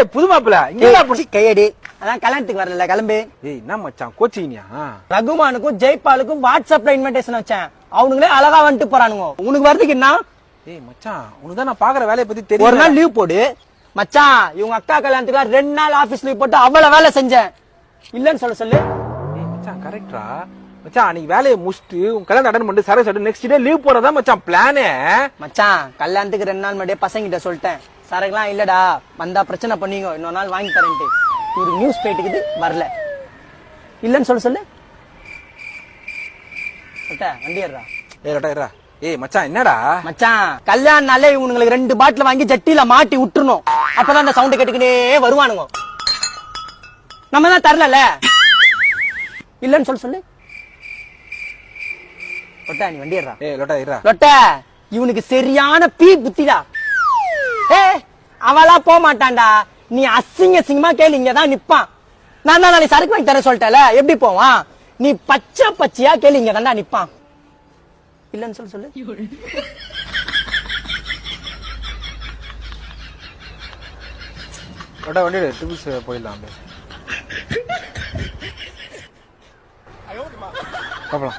ஏய் புது மாப்பிள இங்க கையடி. அதான் கல்யாணத்துக்கு வரல கிளம்பு. ஏய் என்ன மச்சான் கோச்சிங்கயா ரகுமானுக்கும் ஜெய்பாலுக்கும் வாட்ஸ்அப்ல இன்விடேஷன் வச்சேன். அவனுங்களே அழகா வந்துட்டு போறானுங்க. உனக்கு வரதுக்கு என்ன? ஏய் மச்சான் உனக்கு தான் நான் பாக்குற வேலைய பத்தி ஒரு தெரியும் நாள் லீவ் போடு. மச்சான் இவங்க அக்கா கல்யாணத்துக்கு ரெண்டு நாள் ஆபீஸ் லீவ் போட்டு அவ்வளவு வேலை செஞ்சேன். இல்லன்னு சொல்ல சொல்லு. ஏய் மச்சான் கரெக்டா மச்சான் அன்னைக்கு வேலையை முடிச்சுட்டு உன் கல்யாணம் அட்டன் பண்ணிட்டு சரஸ் நெக்ஸ்ட் டே லீவ் போறதா மச்சான் பிளானே மச்சான் கல்யாணத்துக்கு ரெண்டு நாள் முன்னாடியே பசங்கிட்ட சொல்லிட்டேன். சரக்குலாம் இல்லடா. வந்தா பிரச்சனை பண்ணீங்க இன்னொரு நாள் வாங்கி தரேன்ட்டு. ஒரு நியூஸ் போயிட்டுக்குது வரல. இல்லன்னு சொல்ல சொல்லு. அட்ட, வண்டி ஏறுடா. ஏய் ரட்டா ஏய் மச்சான் என்னடா? மச்சான் கல்யாண நாளே இவனுங்களுக்கு ரெண்டு பாட்டில் வாங்கி ஜட்டில மாட்டி விட்டுறணும். அப்பதான் அந்த சவுண்ட் கேட்டுக்கினே வருவானுங்க. நம்ம தான் தரல இல்லன்னு சொல்ல சொல்லு. ஒட்டா நீ வண்டி ஏறுடா. ஏய் லொட்டா லொட்ட இவனுக்கு சரியான பீ புத்திடா. ஏ அவளா போக மாட்டான்டா நீ அசிங்க அசிங்கமா கேளு இங்க தான் நிப்பான். நான் தான் நாளைக்கு சரக்கு வாங்கி தர சொல்லிட்டேல எப்படி போவான்? நீ பச்சை பச்சையா கேளு இங்க தான்டா நிப்பான். இல்லன்னு சொல்லு சொல்லு. லொட்டா வண்டி ட்ரிபிள்ஸ் போயிடலாம் பாப்பலாம்